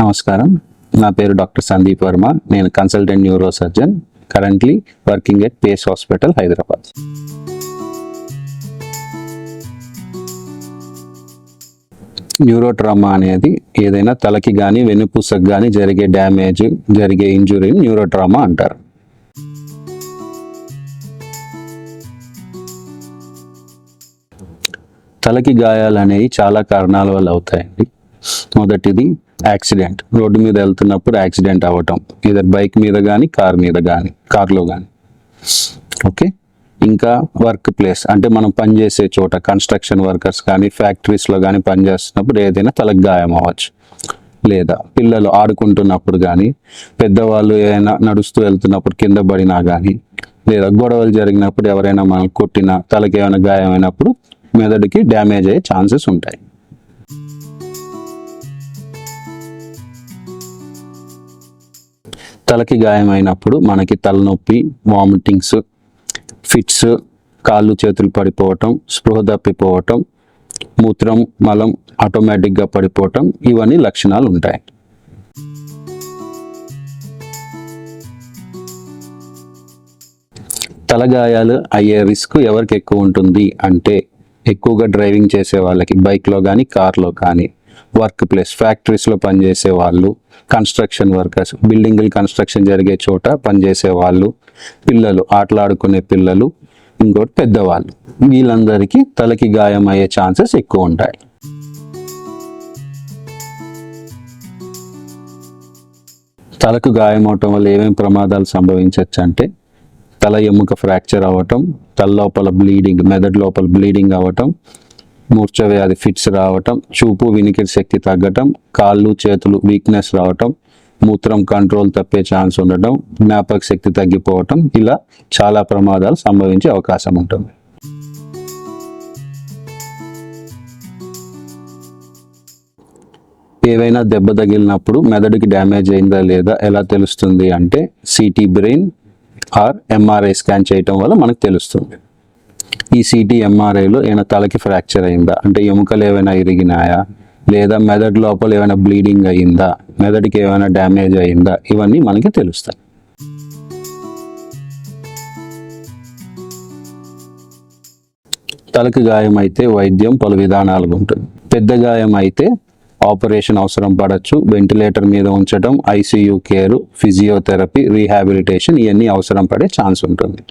నమస్కారం. నా పేరు డాక్టర్ సందీప్ వర్మ. నేను consultant neuro surgeon currently working at Pace hospital Hyderabad. Neurotrauma అనేది ఏదైనా తలకి కానీ వెన్నుపూసకు కానీ జరిగే డ్యామేజ్ జరిగే ఇంజురీని న్యూరోట్రామా అంటారు. తలకి గాయాలు అనేవి చాలా కారణాల వల్ల అవుతాయండి. మొదటిది యాక్సిడెంట్. రోడ్డు మీద వెళ్తున్నప్పుడు యాక్సిడెంట్ అవ్వటం. ఇదర్ బైక్ మీద కానీ కార్ మీద కానీ కార్లో కానీ ఓకే? ఇంకా వర్క్ ప్లేస్. అంటే మనం పనిచేసే చోట కన్స్ట్రక్షన్ వర్కర్స్ కానీ ఫ్యాక్టరీస్లో కానీ పనిచేస్తున్నప్పుడు ఏదైనా తలకు గాయం అవ్వచ్చు. లేదా పిల్లలు ఆడుకుంటున్నప్పుడు కానీ పెద్దవాళ్ళు ఏదైనా నడుస్తూ వెళ్తున్నప్పుడు కింద పడినా కానీ లేదా గొడవలు జరిగినప్పుడు ఎవరైనా మనం కొట్టినా తలకి ఏమైనా గాయమైనప్పుడు మెదడుకి డ్యామేజ్ అయ్యే ఛాన్సెస్ ఉంటాయి. తలకి గాయమైనప్పుడు మనకి తలనొప్పి వామిటింగ్స్ ఫిట్స్ కాళ్ళు చేతులు పడిపోవటం స్పృహ తప్పిపోవటం మూత్రం మలం ఆటోమేటిక్గా పడిపోవటం ఇవన్నీ లక్షణాలు ఉంటాయి. తలగాయాలు అయ్యే రిస్క్ ఎవరికి ఎక్కువ ఉంటుంది అంటే ఎక్కువగా డ్రైవింగ్ చేసే వాళ్ళకి బైక్లో కానీ కార్లో కానీ వర్క్ ప్లేస్ ఫ్యాక్టరీస్లో పనిచేసే వాళ్ళు కన్స్ట్రక్షన్ వర్కర్స్ బిల్డింగ్లు కన్స్ట్రక్షన్ జరిగే చోట పనిచేసే వాళ్ళు పిల్లలు ఆటలాడుకునే పిల్లలు ఇంకోటి పెద్దవాళ్ళు. వీళ్ళందరికీ తలకి గాయం అయ్యే ఛాన్సెస్ ఎక్కువ ఉంటాయి. తలకు గాయం అవటం వల్ల ఏమేమి ప్రమాదాలు సంభవించవచ్చు అంటే తల ఎముక ఫ్రాక్చర్ అవ్వటం తల లోపల బ్లీడింగ్ మెదడు లోపల బ్లీడింగ్ అవ్వటం మూర్ఛ వ్యాధి ఫిట్స్ రావటం చూపు వినికిడి శక్తి తగ్గటం కాళ్ళు చేతులు వీక్నెస్ రావటం మూత్రం కంట్రోల్ తప్పే ఛాన్స్ ఉండటం జ్ఞాపక శక్తి తగ్గిపోవటం ఇలా చాలా ప్రమాదాలు సంభవించే అవకాశం ఉంటుంది. ఏవైనా దెబ్బ తగిలినప్పుడు మెదడుకి డ్యామేజ్ అయిందా లేదా ఎలా తెలుస్తుంది అంటే CT brain or MRI scan చేయటం వల్ల మనకు తెలుస్తుంది. ఈ సిటీ ఎంఆర్ఐలో ఏమైనా తలకి ఫ్రాక్చర్ అయిందా? అంటే ఎముకలు ఏమైనా ఇరిగినాయా? లేదా మెదడు లోపల ఏమైనా బ్లీడింగ్ అయిందా మెదడుకి ఏమైనా డ్యామేజ్ అయిందా ఇవన్నీ మనకి తెలుస్తాయి. తలకు గాయం అయితే వైద్యం పలు విధానాలుగా ఉంటుంది. పెద్ద గాయం అయితే ఆపరేషన్ అవసరం పడచ్చు. వెంటిలేటర్ మీద ఉంచడం ఐసీయూ కేర్ ఫిజియోథెరపీ రీహాబిలిటేషన్ ఇవన్నీ అవసరం పడే ఛాన్స్ ఉంటుంది.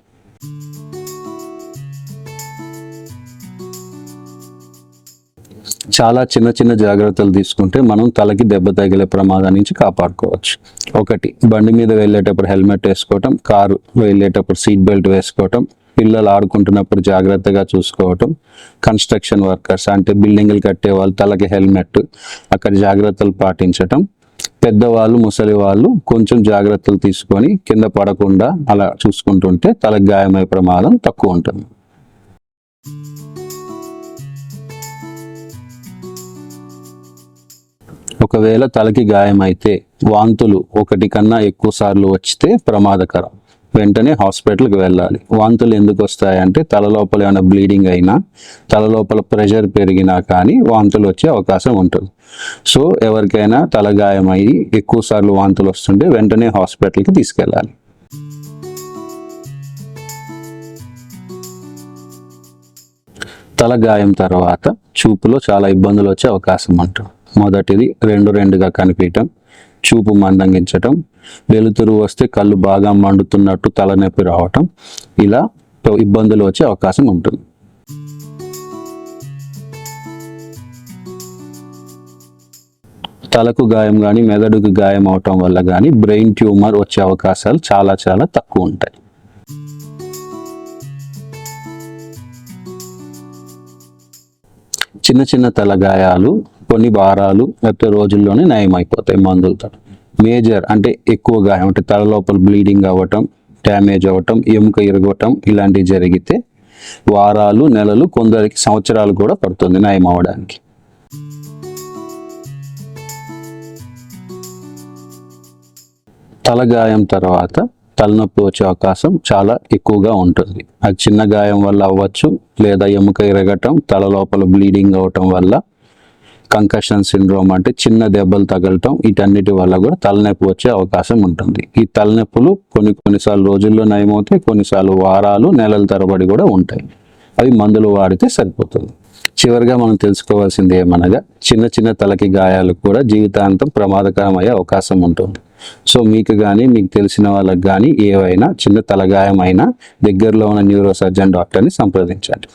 చాలా చిన్న చిన్న జాగ్రత్తలు తీసుకుంటే మనం తలకి దెబ్బ తగిలే ప్రమాదం నుంచి కాపాడుకోవచ్చు. ఒకటి బండి మీద వెళ్ళేటప్పుడు హెల్మెట్ వేసుకోవటం కారు వెళ్ళేటప్పుడు సీట్ బెల్ట్ వేసుకోవటం పిల్లలు ఆడుకుంటున్నప్పుడు జాగ్రత్తగా చూసుకోవటం కన్స్ట్రక్షన్ వర్కర్స్ అంటే బిల్డింగ్లు కట్టే వాళ్ళు తలకి హెల్మెట్ అక్కడ జాగ్రత్తలు పాటించటం. పెద్దవాళ్ళు ముసలి వాళ్ళు కొంచెం జాగ్రత్తలు తీసుకొని కింద పడకుండా అలా చూసుకుంటుంటే తలకు గాయమయ్యే ప్రమాదం తక్కువ ఉంటుంది. ఒకవేళ తలకి గాయమైతే వాంతులు ఒకటి కన్నా ఎక్కువ సార్లు వచ్చితే ప్రమాదకరం. వెంటనే హాస్పిటల్కి వెళ్ళాలి. వాంతులు ఎందుకు వస్తాయంటే తల లోపల ఏమైనా బ్లీడింగ్ అయినా తల లోపల ప్రెషర్ పెరిగినా కానీ వాంతులు వచ్చే అవకాశం ఉంటుంది. సో ఎవరికైనా తల గాయమయ్యి ఎక్కువ సార్లు వాంతులు వస్తుంటే వెంటనే హాస్పిటల్కి తీసుకెళ్ళాలి. తల గాయం తర్వాత చూపులో చాలా ఇబ్బందులు వచ్చే అవకాశం ఉంటుంది. మొదటిది రెండు రెండుగా కనిపించటం చూపు మందంగించటం వెలుతురు వస్తే కళ్ళు బాగా మండుతున్నట్టు తలనొప్పి రావటం ఇలా ఇబ్బందులు వచ్చే అవకాశం ఉంటుంది. తలకు గాయం కానీ మెదడుకు గాయం అవటం వల్ల కానీ బ్రెయిన్ ట్యూమర్ వచ్చే అవకాశాలు చాలా చాలా తక్కువ ఉంటాయి. చిన్న చిన్న తల గాయాలు కొన్ని వారాలు లేకపోతే రోజుల్లోనే నయం అయిపోతాయి మందులతో. మేజర్ అంటే ఎక్కువ గాయం అంటే తల లోపల బ్లీడింగ్ అవ్వటం డ్యామేజ్ అవ్వటం ఎముక ఇరగటం ఇలాంటివి జరిగితే వారాలు నెలలు కొందరికి సంవత్సరాలు కూడా పడుతుంది నయం అవ్వడానికి. తల గాయం తర్వాత తలనొప్పి వచ్చే అవకాశం చాలా ఎక్కువగా ఉంటుంది. అది చిన్న గాయం వల్ల అవ్వచ్చు లేదా ఎముక ఇరగటం తల లోపల బ్లీడింగ్ అవటం వల్ల కంకషన్ సిండ్రోమ్ అంటే చిన్న దెబ్బలు తగలటం వీటన్నిటి వల్ల కూడా తలనొప్పి వచ్చే అవకాశం ఉంటుంది. ఈ తలనొప్పులు కొన్ని కొన్నిసార్లు రోజుల్లో నయమవుతాయి కొన్నిసార్లు వారాలు నెలల తరబడి కూడా ఉంటాయి. అవి మందులు వాడితే సరిపోతుంది. చివరిగా మనం తెలుసుకోవాల్సింది ఏమనగా చిన్న చిన్న తలకి గాయాలకు కూడా జీవితాంతం ప్రమాదకరమయ్యే అవకాశం ఉంటుంది. సో మీకు కానీ మీకు తెలిసిన వాళ్ళకి కానీ ఏవైనా చిన్న తలగాయం అయినా దగ్గరలో ఉన్న న్యూరోసర్జన్ డాక్టర్ని సంప్రదించండి.